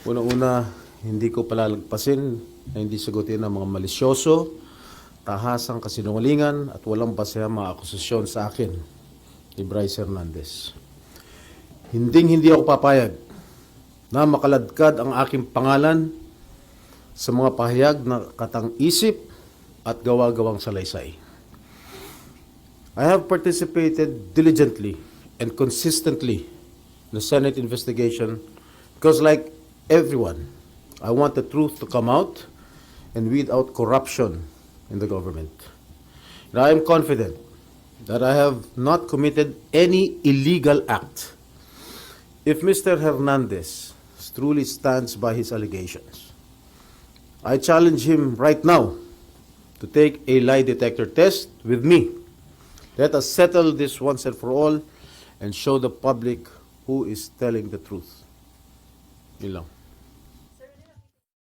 Unang-una, hindi ko palalagpasin na hindi sagutin ang mga malisyoso, tahasang kasinungalingan at walang basehang mga akusasyon sa akin ni Bryce Hernandez. Hinding hindi ako papayag na makaladkad ang aking pangalan sa mga pahayag na katang-isip at gawa-gawang salaysay. I have participated diligently and consistently in the Senate investigation because, like everyone, I want the truth to come out and weed out corruption in the government. And I am confident that I have not committed any illegal act if Mr. Hernandez truly stands by his allegations. I challenge him right now to take a lie detector test with me. Let us settle this once and for all and show the public who is telling the truth. Yun lang.